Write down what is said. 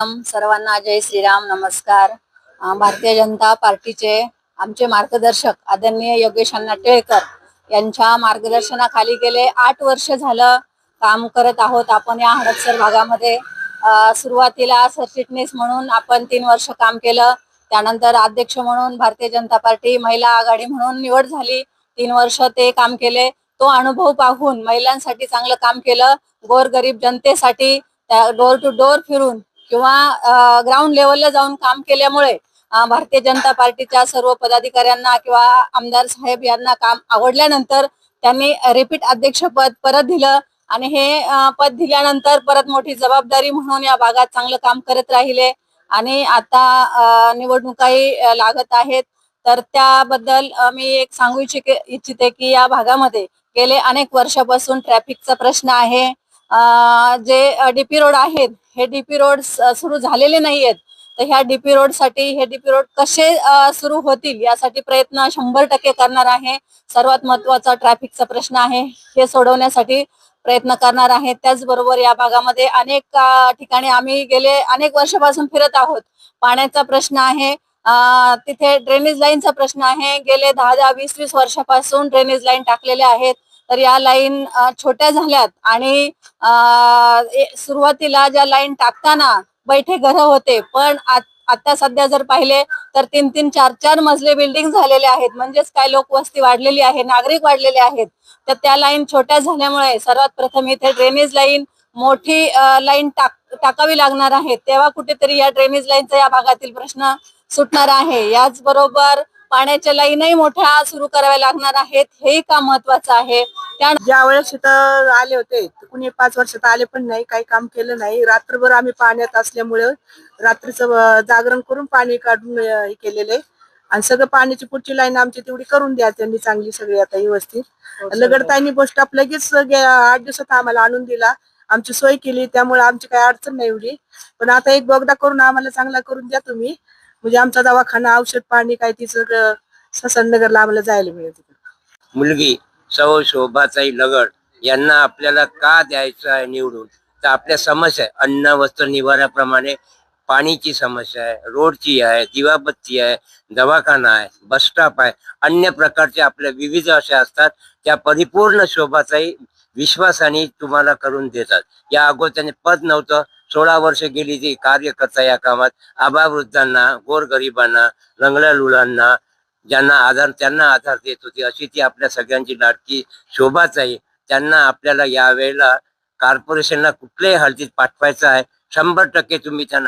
सर्वांना जय श्रीराम नमस्कार. भारतीय जनता पार्टीचे आमचे मार्गदर्शक आदरणीय योगेश अण्णा टिळेकर यांच्या मार्गदर्शनाखाली गेले आठ वर्ष झालं काम करत आहोत आपण या हडपसर भागामध्ये. सुरुवातीला सरचिटणीस म्हणून आपण तीन वर्ष काम केलं. त्यानंतर अध्यक्ष म्हणून भारतीय जनता पार्टी महिला आघाडी म्हणून निवड झाली. तीन वर्ष ते काम केले. तो अनुभव पाहून महिलांसाठी चांगलं काम केलं. गोरगरीब जनतेसाठी डोर टू डोर फिरून किंवा ग्राउंड लेवलला जाऊन काम केल्यामुळे भारतीय जनता पार्टीच्या सर्व पदाधिकाऱ्यांना किंवा आमदार साहेब यांना काम आवडल्यानंतर त्यांनी रिपीट अध्यक्षपद परत दिलं आणि हे पद दिल्यानंतर परत मोठी जबाबदारी म्हणून या भागात चांगलं काम करत राहिले आणि आता निवडणुकाही लागत आहेत. तर त्याबद्दल मी एक सांगू इच्छिते की या भागामध्ये गेले अनेक वर्षापासून ट्रॅफिकचा प्रश्न आहे. जे डीपी रोड आहेत हे डीपी रोड सुरू झालेले नाही आहेत तर ह्या डीपी रोडसाठी हे डीपी रोड कसे सुरू होतील यासाठी प्रयत्न शंभर टक्के करणार आहे. सर्वात महत्त्वाचा ट्रॅफिकचा प्रश्न आहे हे सोडवण्यासाठी प्रयत्न करणार आहे. त्याचबरोबर या भागामध्ये अनेक ठिकाणी आम्ही गेले अनेक वर्षापासून फिरत आहोत. पाण्याचा प्रश्न आहे तिथे ड्रेनेज लाईनचा प्रश्न आहे. गेले दहा दहा वीस वीस वर्षापासून ड्रेनेज लाईन टाकलेले आहेत. तर या लाईन छोट्या झाल्यात आणि सुरुवातीला ज्या लाईन टाकताना बैठे घरं होते पण आता सध्या जर पाहिले तर तीन तीन चार चार मजले बिल्डिंग झालेले आहेत. म्हणजेच काय लोकवस्ती वाढलेली आहे नागरिक वाढलेले आहेत. तर त्या लाईन छोट्या झाल्यामुळे सर्वात प्रथम इथे ड्रेनेज लाईन मोठी लाईन टाक टाकावी लागणार आहे. तेव्हा कुठेतरी या ड्रेनेज लाईनचा या भागातील प्रश्न सुटणार आहे. याचबरोबर पाण्याच्या लाईनही मोठ्या सुरू कराव्या लागणार आहेत. हेही काम महत्वाचं आहे. त्या ज्या वेळेस इथं आले होते कुणी पाच वर्षात आले पण नाही काही काम केलं नाही. रात्रभर आम्ही पाण्यात असल्यामुळे रात्रीचं जागरण करून पाणी काढून हे केलेले आणि सगळं पाण्याची पुढची लाईन आमची तेवढी करून द्या त्यांनी चांगली सगळी आता व्यवस्थित. लगडताईंनी बस स्टॉप लगेच आठ दिवसात आम्हाला आणून दिला. आमची सोय केली त्यामुळे आमची काही अडचण नाही एवढी. पण आता एक बोगदा करून आम्हाला चांगला करून द्या तुम्ही. म्हणजे आमचा दवाखाना औषध पाणी काय ती सगळं ससनगरला आम्हाला जायला मिळत मुलगी सौ शोभाताई लगड यांना आपल्याला का द्यायचं आहे निवडून? तर आपल्या समस्या आहे. अन्न वस्त्र निवाराप्रमाणे पाणीची समस्या आहे रोडची आहे दिवाबत्ती आहे दवाखाना आहे बस स्टॉप आहे. अन्य प्रकारचे आपल्या विविध अशा असतात. त्या परिपूर्ण शोभाचाही विश्वासाने तुम्हाला करून देतात. या अगोदर त्यांनी पद नव्हतं. सोळा वर्ष गेली ती कार्य करता या कामात. आबावृद्धांना गोरगरिबांना लंगड्या लुलांना ज्यांना आधार त्यांना आधार देत होती. अशी ती आपल्या सगळ्यांची लाटकी शोभाच आहे. त्यांना आपल्याला यावेळेला कॉर्पोरेशनला कुठल्याही हळदीत पाठवायचं आहे. शंभर टक्के तुम्ही त्यांना